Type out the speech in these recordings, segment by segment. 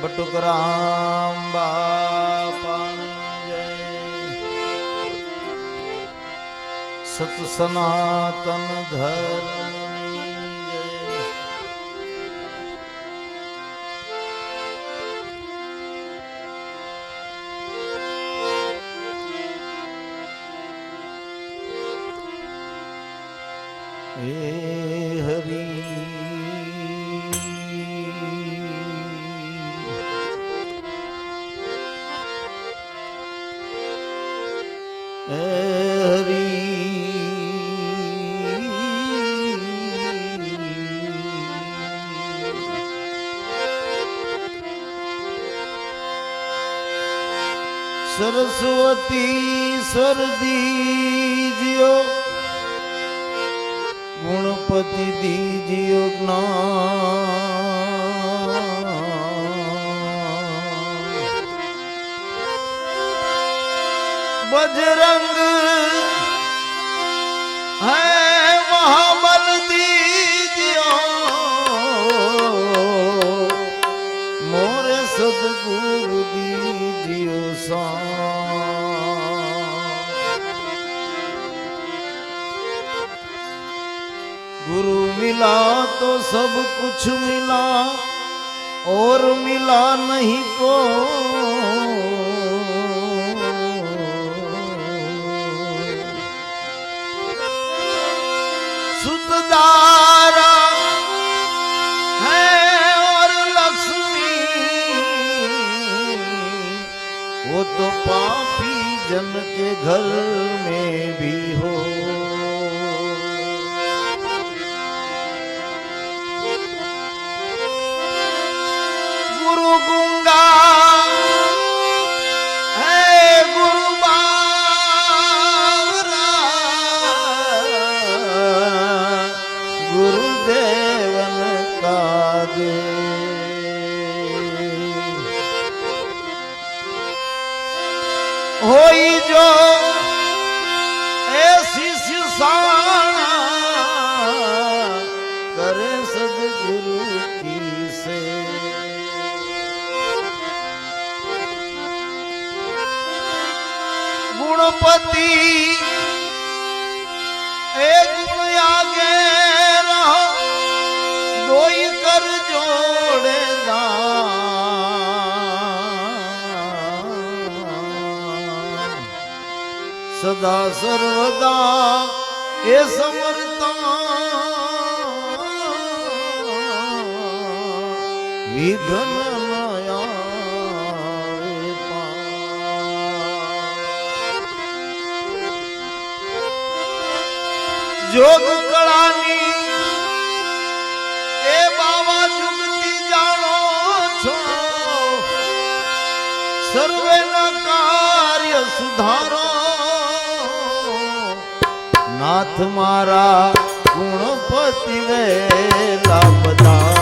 બટુકરામ બાપા સત સનાતન ધર્મની સરસ્વતી સરદીજ્યો ગુણપતિ દીજ્યો જ્ઞાન. બજરંગ गुरु मिला तो सब कुछ मिला, और मिला नहीं को सुतदारा है और लक्ष्मी, वो तो पापी जन के घर में भी हो। સદા સર્વદા એ સમર્તા વિઘન જોગ કળાની એ બાવા જુગતી જાણો છો. સર્વેના કાર્ય સુધારો નાથ મારા ગુણપતિ વેલા પધારો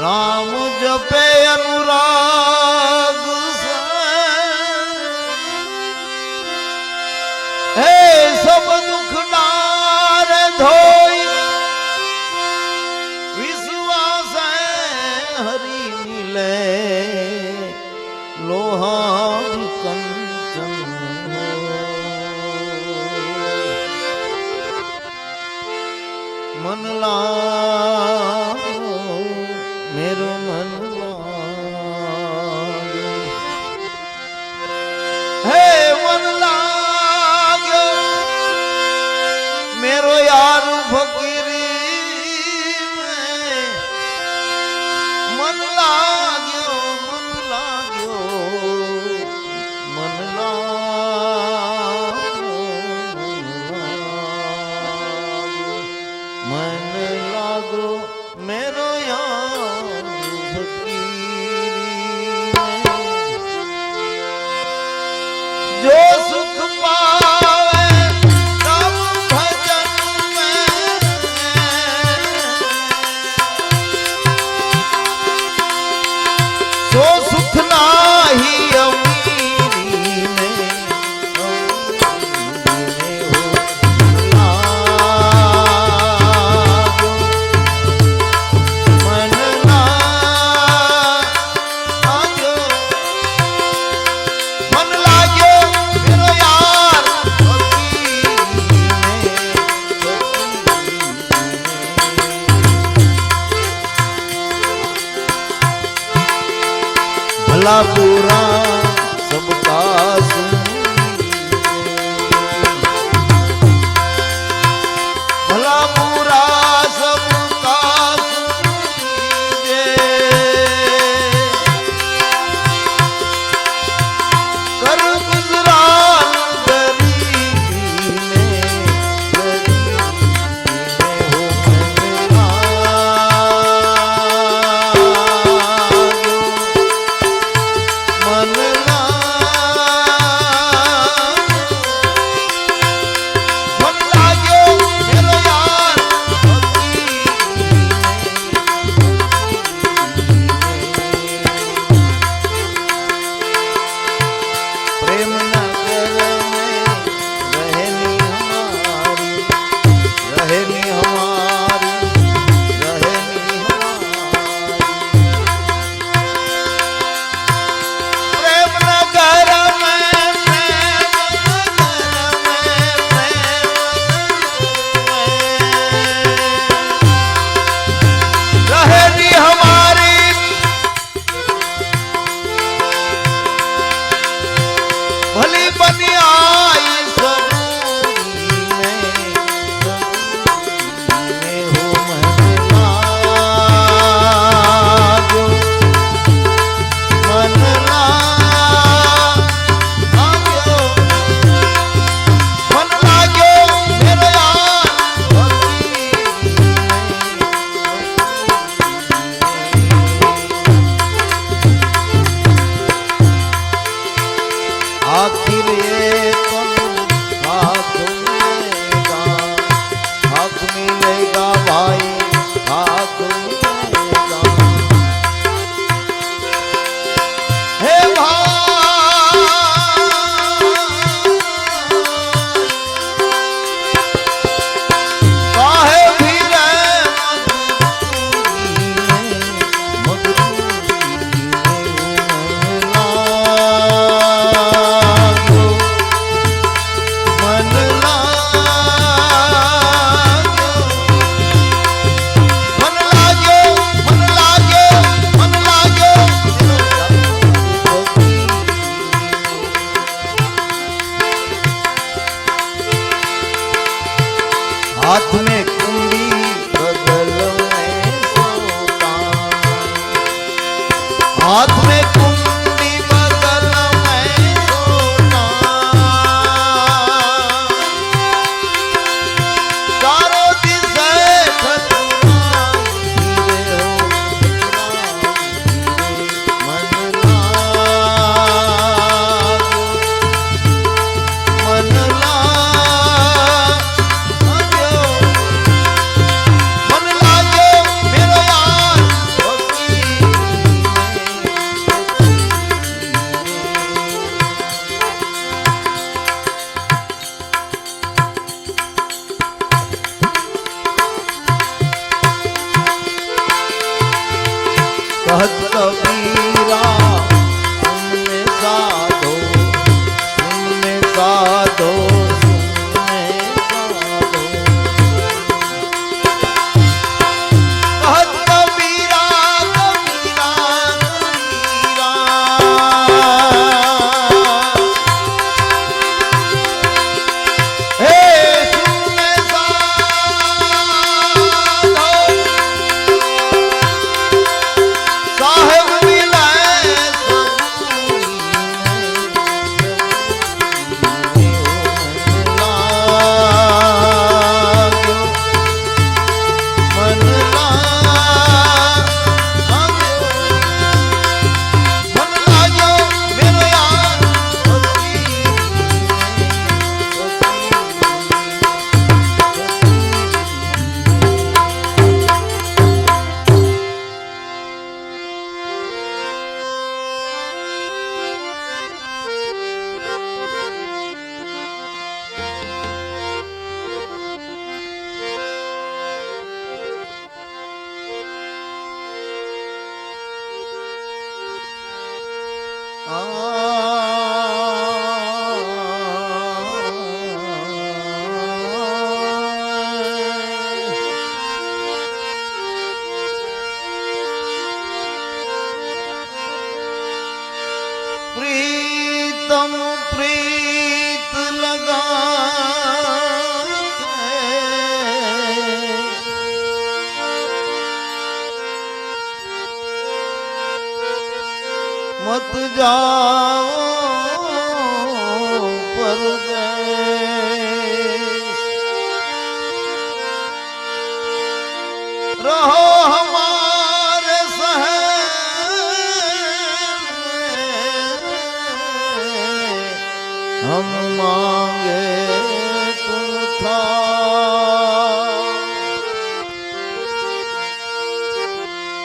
રામ જપે અનુરા যাবো হত কবি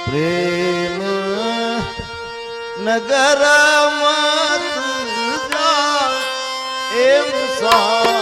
પ્રેમ નગર મત એમ સા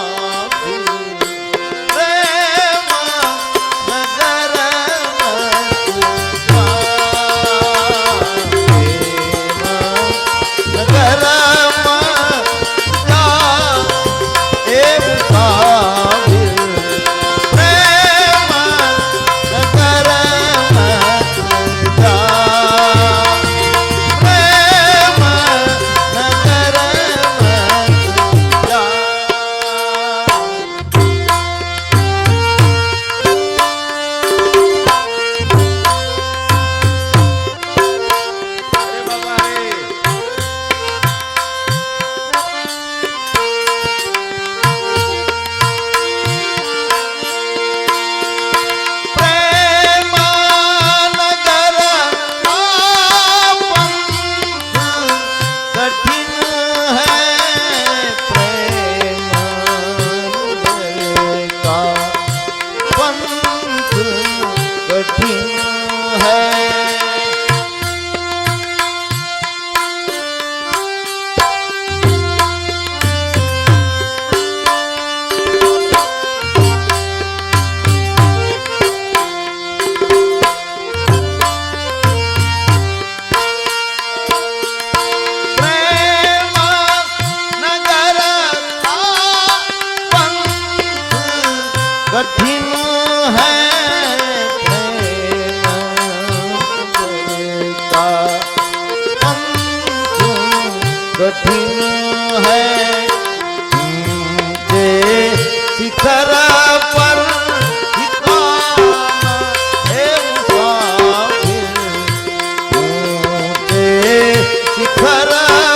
Karam.